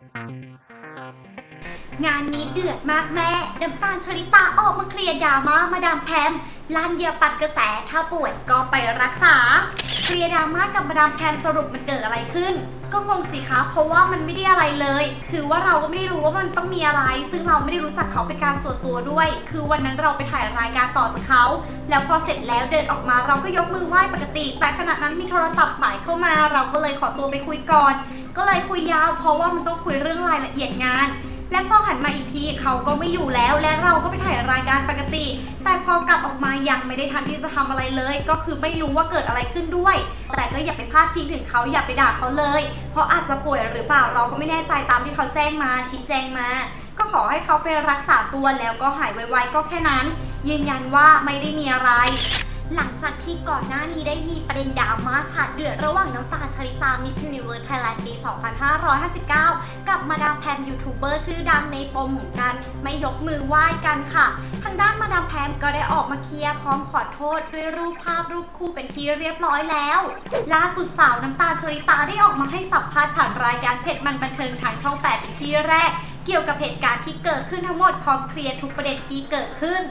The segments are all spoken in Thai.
Thank you. งานนี้เดือดมากแม่น้ำตาลชริตาออกมาเคลียร์ดราม่ามาดามแพมลั่นเหยาปัดกระแส ถ้าป่วยก็ไปรักษา เคลียร์ดราม่ากับมาดามแพมสรุปมันเกิดอะไรขึ้น ก็งงสิคะ เพราะว่ามันไม่ได้อะไรเลย คือว่าเราก็ไม่ได้รู้ว่ามันต้องมีอะไร ซึ่งเราไม่ได้รู้จักเขาเป็นการส่วนตัวด้วย คือวันนั้นเราไปถ่ายรายการต่อจากเขา แล้วพอเสร็จแล้วเดินออกมาเราก็ยกมือไหว้ปกติ แต่ขณะนั้นมีโทรศัพท์สายเข้ามา เราก็เลยขอตัวไปคุยก่อน ก็เลยคุยยาว เพราะว่ามันต้องคุยเรื่องรายละเอียดงาน และพอหันมาอีกทีเขาก็ไม่อยู่แล้ว และเราก็ไปถ่ายรายการปกติ แต่พอกลับออกมายังไม่ได้ทันที่จะทำอะไรเลย ก็คือไม่รู้ว่าเกิดอะไรขึ้นด้วย แต่ก็อย่าไปพลาดทิ้งถึงเขาอย่าไปด่าเขาเลย เพราะอาจจะป่วยหรือเปล่าเราก็ไม่แน่ใจตามที่เขาแจ้งมาชี้แจงมา ก็ขอให้เขาไปรักษาตัวแล้วก็หายไวๆก็แค่นั้น ยืนยันว่าไม่ได้มีอะไร หลังจากที่ก่อนหน้านี้ได้มีประเด็นดราม่าฉาดเดือดระหว่างน้ำตาลชริตา Miss Universe Thailand ปี 2559 กับมาดามแพมยูทูบเบอร์ชื่อดังในปมของการไม่ยกมือไหว้กันค่ะ ทางด้านมาดามแพมก็ได้ออกมาเคลียร์พร้อมขอโทษด้วยรูปภาพรูปคู่เป็นที่เรียบร้อยแล้วล่าสุดสาวน้ำตาลชริตาได้ออกมาให้สัมภาษณ์ผ่านรายการเผ็ดมันบันเทิงทางช่อง 8 เป็นที่แรก เกี่ยวกับเหตุการณ์ที่เกิดขึ้นทั้งหมดพร้อมเคลียร์ทุกประเด็นที่เกิดขึ้น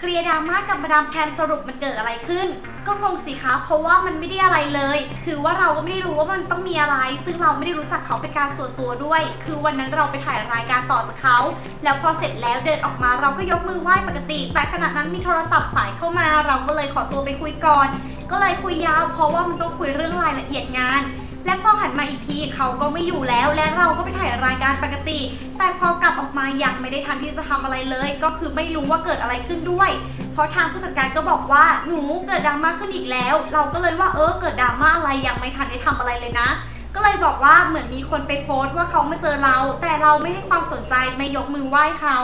เคลียร์ดราม่ากับมาดามแพมสรุปมันเกิดอะไรขึ้น ก็งงสิคะเพราะว่ามันไม่ได้อะไรเลย คือว่าเราก็ไม่ได้รู้ว่ามันต้องมีอะไร ซึ่งเราไม่ได้รู้จักเขาเป็นการส่วนตัวด้วย คือวันนั้นเราไปถ่ายรายการต่อจากเขา แล้วพอเสร็จแล้วเดินออกมาเราก็ยกมือไหว้ปกติ แต่ขณะนั้นมีโทรศัพท์สายเข้ามา เราก็เลยขอตัวไปคุยก่อน ก็เลยคุยยาวเพราะว่ามันต้องคุยเรื่องรายละเอียดงาน และพอหันมาอีกทีเขาก็ไม่อยู่แล้ว และเราก็ไปถ่ายรายการปกติ แต่พอกลับออกมายังไม่ได้ทันที่จะทำอะไรเลย ก็คือไม่รู้ว่าเกิดอะไรขึ้นด้วย เพราะทางผู้จัดการก็บอกว่าหนูเกิดดราม่าขึ้นอีกแล้ว เราก็เลยว่าเออเกิดดราม่าอะไรยังไม่ทันได้ทำอะไรเลยนะก็เลยบอกว่าเหมือนมีคนไปโพสต์ว่าเขามาเจอเรา แต่เราไม่ให้ความสนใจไม่ยกมือไหว้เขา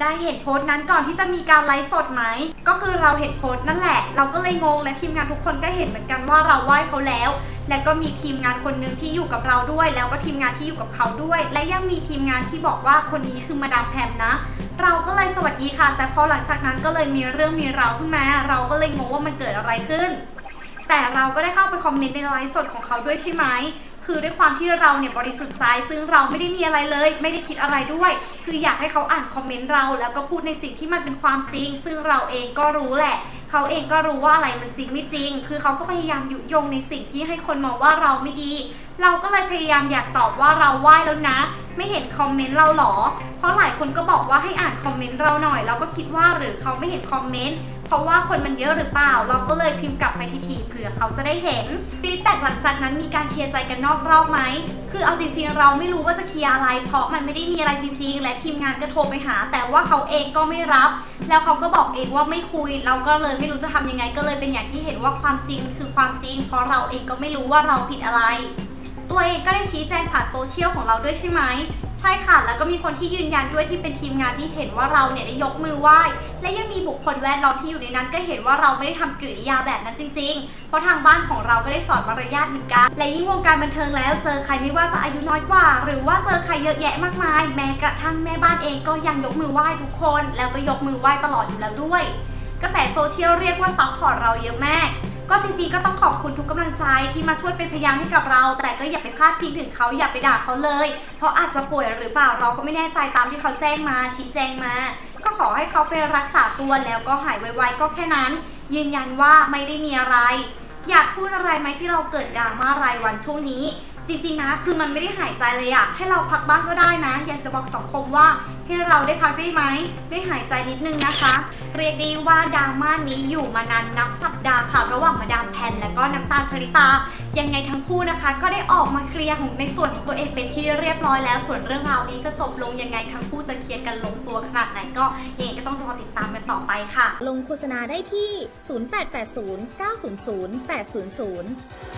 ได้เห็นโพสต์นั้นก่อนที่จะมีการไลฟ์สดไหม ก็คือเราเห็นโพสต์นั่นแหละ เราก็เลยงงและทีมงานทุกคนก็เห็นเหมือนกันว่าเราไหว้เขาแล้ว และก็มีทีมงานคนหนึ่งที่อยู่กับเราด้วย แล้วก็ทีมงานที่อยู่กับเขาด้วย และยังมีทีมงานที่บอกว่าคนนี้คือมาดามแพมนะ เราก็เลยสวัสดีค่ะ แต่พอหลังจากนั้นก็เลยมีเรื่องมีราวขึ้นมาเราก็เลยงงว่ามันเกิดอะไรขึ้น แต่เราก็ได้เข้าไปคอมเมนต์ในไลฟ์สดของเขาด้วยใช่ไหม คือด้วยความที่เราเนี่ยบริสุทธิ์ใจซึ่งเราไม่ได้มีอะไรเลย ไม่ได้คิดอะไรด้วย คืออยากให้เขาอ่านคอมเมนต์เรา แล้วก็พูดในสิ่งที่มันเป็นความจริง ซึ่งเราเองก็รู้แหละ เขาเองก็รู้ว่าอะไรมันจริงไม่จริง คือเขาก็พยายามยุยงในสิ่งที่ให้คนมองว่าเราไม่ดี เราก็เลยพยายามอยากตอบว่าเราไหว้แล้วนะ ไม่เห็นคอมเมนต์เราหรอ เพราะหลายคนก็บอกว่าให้อ่านคอมเมนต์เราหน่อย เราก็คิดว่าหรือเขาไม่เห็นคอมเมนต์เพราะว่าคนมันเยอะหรือเปล่า เราก็เลยพิมพ์กลับไปทีๆเผื่อเขาจะได้เห็นฟีดแบ็หลังจากนั้นมีการเคลียร์ใจกันนอกรอบไหมคือเอาจริงๆ เราไม่รู้ว่าจะเคลียร์อะไร เพราะมันไม่ได้มีอะไรจริงๆ และทีมงานก็โทรไปหา แต่ว่าเขาเองก็ไม่รับ แล้วเขาก็บอกเองว่าไม่คุย เราก็เลยไม่รู้จะทำยังไงก็เลยเป็นอย่างที่เห็นว่าความจริงคือความจริง เพราะเราเองก็ไม่รู้ว่าเราผิดอะไร ตัวเองก็ได้ชี้แจงผ่านโซเชียลของเราด้วยใช่ไหม ใช่ค่ะ แล้วก็มีคนที่ยืนยันด้วยที่เป็นทีมงานที่เห็นว่าเราเนี่ยได้ยกมือไหว้ และยังมีบุคคลแวดล้อมที่อยู่ในนั้น ก็เห็นว่าเราไม่ได้ทำกริยาแบบนั้นจริง ๆ เพราะทางบ้านของเราก็ได้สอนมารยาทเหมือนกัน และยิ่งวงการบันเทิงแล้วเจอใครไม่ว่าจะอายุน้อยกว่า หรือว่าเจอใครเยอะแยะมากมาย แม้กระทั่งแม่บ้านเองก็ยังยกมือไหว้ทุกคน แล้วก็ยกมือไหว้ตลอดอยู่แล้วด้วย กระแสโซเชียลเรียกว่าซัพพอร์ตเราเยอะมาก ก็จริงๆก็ต้องขอบคุณทุกกำลังใจที่มาช่วยเป็นพยานให้กับเรา แต่ก็อย่าไปพลาดทิ้งถึงเขาอย่าไปด่าเขาเลย เพราะอาจจะป่วยหรือเปล่าเราก็ไม่แน่ใจตามที่เขาแจ้งมาชี้แจงมา ก็ขอให้เขาไปรักษาตัวแล้วก็หายไวๆก็แค่นั้น ยืนยันว่าไม่ได้มีอะไร อยากพูดอะไรไหมที่เราเกิดดราม่ารายวันช่วงนี้ จริงๆนะ คือมันไม่ได้หายใจเลยอะให้เราพักบ้างก็ได้นะ อยากจะบอกสังคมว่าให้เราได้พักได้ไหม ได้หายใจนิดนึงนะคะ เรียกได้ว่าดราม่านี้อยู่มานานนับสัปดาห์ค่ะ ระหว่างมาดามแพนและก็น้ำตาลชริตา ยังไงทั้งคู่นะคะ ก็ได้ออกมาเคลียร์ของในส่วนของตัวเองเป็นที่เรียบร้อยแล้ว ส่วนเรื่องราวนี้จะจบลงยังไงทั้งคู่จะเคลียร์กันลงตัวขนาดไหนก็ยังไงก็ต้องรอติดตามกันต่อไปค่ะ ลงโฆษณาได้ที่ 0880 900 800เ